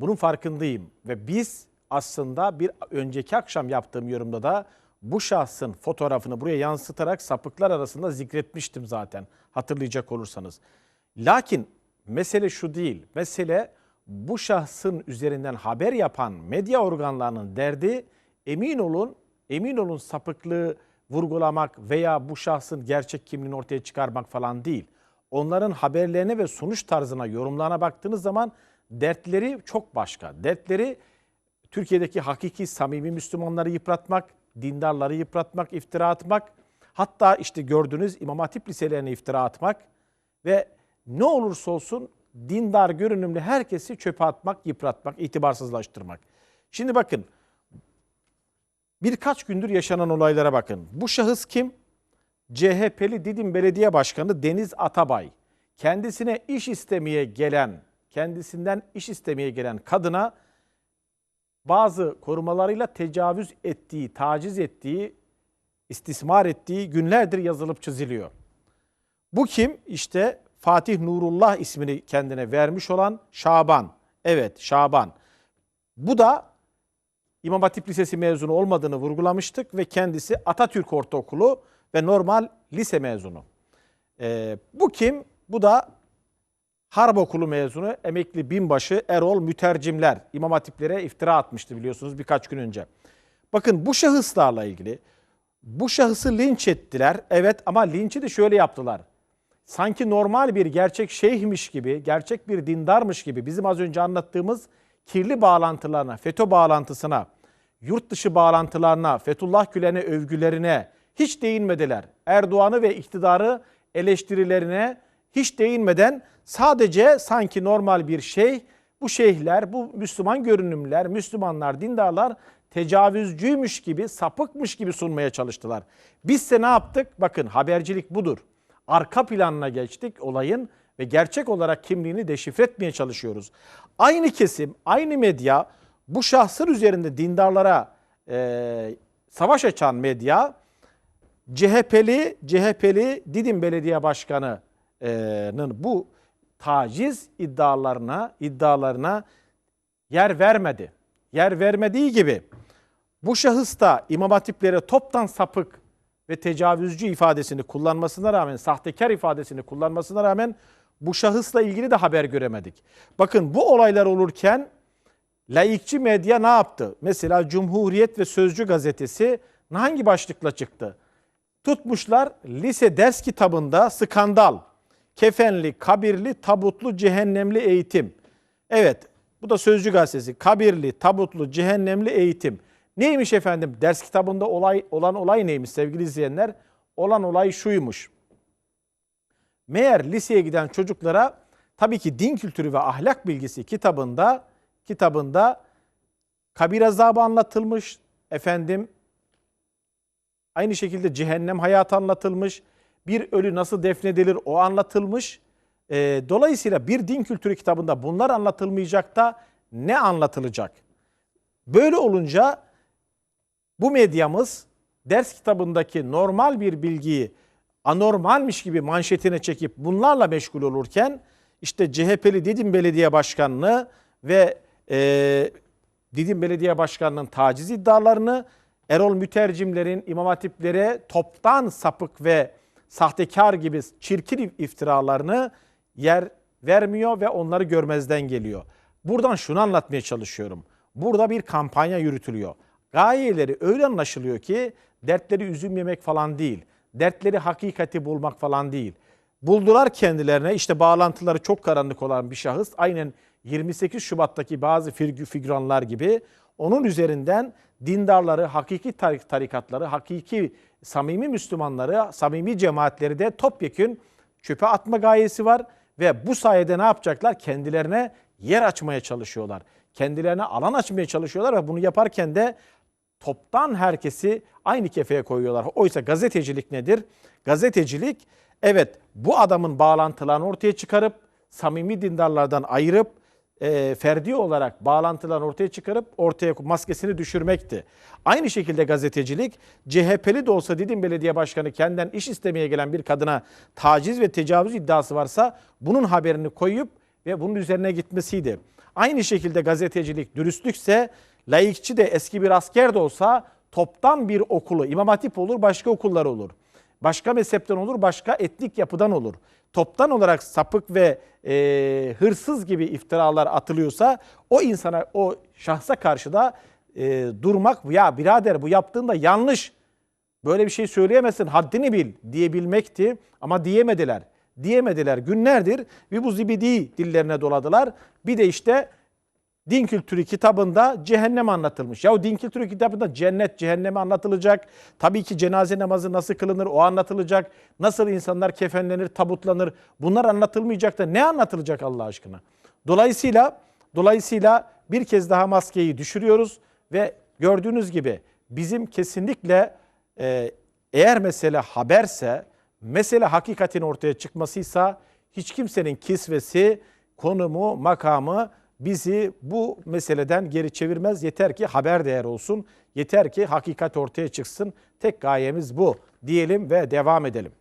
Bunun farkındayım ve biz aslında bir önceki akşam yaptığım yorumda da bu şahsın fotoğrafını buraya yansıtarak sapıklar arasında zikretmiştim zaten hatırlayacak olursanız. Lakin mesele şu değil. Mesele bu şahsın üzerinden haber yapan medya organlarının derdi emin olun, emin olun sapıklığı vurgulamak veya bu şahsın gerçek kimliğini ortaya çıkarmak falan değil. Onların haberlerine ve sunuş tarzına, yorumlarına baktığınız zaman dertleri çok başka. Dertleri Türkiye'deki hakiki samimi Müslümanları yıpratmak, dindarları yıpratmak, iftira atmak, hatta işte gördüğünüz İmam Hatip liselerine iftira atmak ve ne olursa olsun dindar görünümlü herkesi çöpe atmak, yıpratmak, itibarsızlaştırmak. Şimdi bakın birkaç gündür yaşanan olaylara bakın. Bu şahıs kim? CHP'li Didim Belediye Başkanı Deniz Atabay. Kendisine iş istemeye gelen, kendisinden iş istemeye gelen kadına bazı korumalarıyla tecavüz ettiği, taciz ettiği, istismar ettiği günlerdir yazılıp çiziliyor. Bu kim? İşte Fatih Nurullah ismini kendine vermiş olan Şaban. Evet Şaban. Bu da İmam Hatip Lisesi mezunu olmadığını vurgulamıştık ve kendisi Atatürk Ortaokulu ve normal lise mezunu. Ee, bu kim? Bu da Harp Okulu mezunu emekli binbaşı Erol Mütercimler İmam Hatiplere iftira atmıştı biliyorsunuz birkaç gün önce. Bakın bu şahıslarla ilgili bu şahısı linç ettiler. Evet ama linçi de şöyle yaptılar. Sanki normal bir gerçek şeyhmiş gibi, gerçek bir dindarmış gibi bizim az önce anlattığımız kirli bağlantılarına, FETÖ bağlantısına, yurt dışı bağlantılarına, Fethullah Gülen'e övgülerine hiç değinmediler. Erdoğan'ı ve iktidarı eleştirilerine hiç değinmeden sadece sanki normal bir şey, bu şeyhler, bu Müslüman görünümler, Müslümanlar, dindarlar tecavüzcüymüş gibi, sapıkmış gibi sunmaya çalıştılar. Bizse ne yaptık? Bakın habercilik budur. Arka planına geçtik olayın ve gerçek olarak kimliğini deşifre etmeye çalışıyoruz. Aynı kesim, aynı medya bu şahsın üzerinde dindarlara e, savaş açan medya CHP'li CHP'li Didim Belediye Başkanı'nın bu taciz iddialarına iddialarına yer vermedi. Yer vermediği gibi bu şahıs da İmam Hatiplere toptan sapık ve tecavüzcü ifadesini kullanmasına rağmen, sahtekar ifadesini kullanmasına rağmen bu şahısla ilgili de haber göremedik. Bakın bu olaylar olurken laikçi medya ne yaptı? Mesela Cumhuriyet ve Sözcü gazetesi hangi başlıkla çıktı? Tutmuşlar lise ders kitabında skandal, kefenli, kabirli, tabutlu, cehennemli eğitim. Evet bu da Sözcü gazetesi. Kabirli, tabutlu, cehennemli eğitim. Neymiş efendim? Ders kitabında olay olan olay neymiş sevgili izleyenler? Olan olay şuymuş. Meğer liseye giden çocuklara tabii ki din kültürü ve ahlak bilgisi kitabında kitabında kabir azabı anlatılmış. Efendim aynı şekilde cehennem hayatı anlatılmış. Bir ölü nasıl defnedilir o anlatılmış. Ee, dolayısıyla bir din kültürü kitabında bunlar anlatılmayacak da ne anlatılacak? Böyle olunca bu medyamız ders kitabındaki normal bir bilgiyi anormalmiş gibi manşetine çekip bunlarla meşgul olurken işte CHP'li Didim Belediye Başkanlığı ve e, Didim Belediye Başkanı'nın taciz iddialarını Erol Mütercimlerin İmam Hatiplere toptan sapık ve sahtekar gibi çirkin iftiralarını yer vermiyor ve onları görmezden geliyor. Buradan şunu anlatmaya çalışıyorum. Burada bir kampanya yürütülüyor. Gayeleri öyle anlaşılıyor ki dertleri üzüm yemek falan değil. Dertleri hakikati bulmak falan değil. Buldular kendilerine işte bağlantıları çok karanlık olan bir şahıs. Aynen 28 Şubat'taki bazı figüranlar gibi onun üzerinden dindarları, hakiki tarikatları, hakiki samimi Müslümanları, samimi cemaatleri de topyekün çöpe atma gayesi var. Ve bu sayede ne yapacaklar? Kendilerine yer açmaya çalışıyorlar. Kendilerine alan açmaya çalışıyorlar ve bunu yaparken de toptan herkesi aynı kefeye koyuyorlar. Oysa gazetecilik nedir? Gazetecilik evet bu adamın bağlantılarını ortaya çıkarıp samimi dindarlardan ayırıp e, ferdi olarak bağlantılarını ortaya çıkarıp ortaya maskesini düşürmekti. Aynı şekilde gazetecilik CHP'li de olsa Didim Belediye Başkanı kendinden iş istemeye gelen bir kadına taciz ve tecavüz iddiası varsa bunun haberini koyup ve bunun üzerine gitmesiydi. Aynı şekilde gazetecilik dürüstlükse laikçi de eski bir asker de olsa toptan bir okulu, İmam Hatip olur, başka okullar olur. Başka mezhepten olur, başka etnik yapıdan olur. Toptan olarak sapık ve e, hırsız gibi iftiralar atılıyorsa o insana, o şahsa karşı da e, durmak, ya birader bu yaptığında yanlış, böyle bir şey söyleyemezsin, haddini bil diyebilmekti ama diyemediler. Diyemediler günlerdir ve bu zibidi dillerine doladılar. Bir de işte Din Kültürü kitabında cehennem anlatılmış. Ya o Din Kültürü kitabında cennet, cehennemi anlatılacak. Tabii ki cenaze namazı nasıl kılınır o anlatılacak. Nasıl insanlar kefenlenir, tabutlanır. Bunlar anlatılmayacak da ne anlatılacak Allah aşkına? Dolayısıyla dolayısıyla bir kez daha maskeyi düşürüyoruz ve gördüğünüz gibi bizim kesinlikle e, eğer mesele haberse, mesele hakikatin ortaya çıkmasıysa hiç kimsenin kisvesi, konumu, makamı bizi bu meseleden geri çevirmez. Yeter ki haber değer olsun. Yeter ki hakikat ortaya çıksın. Tek gayemiz bu diyelim ve devam edelim.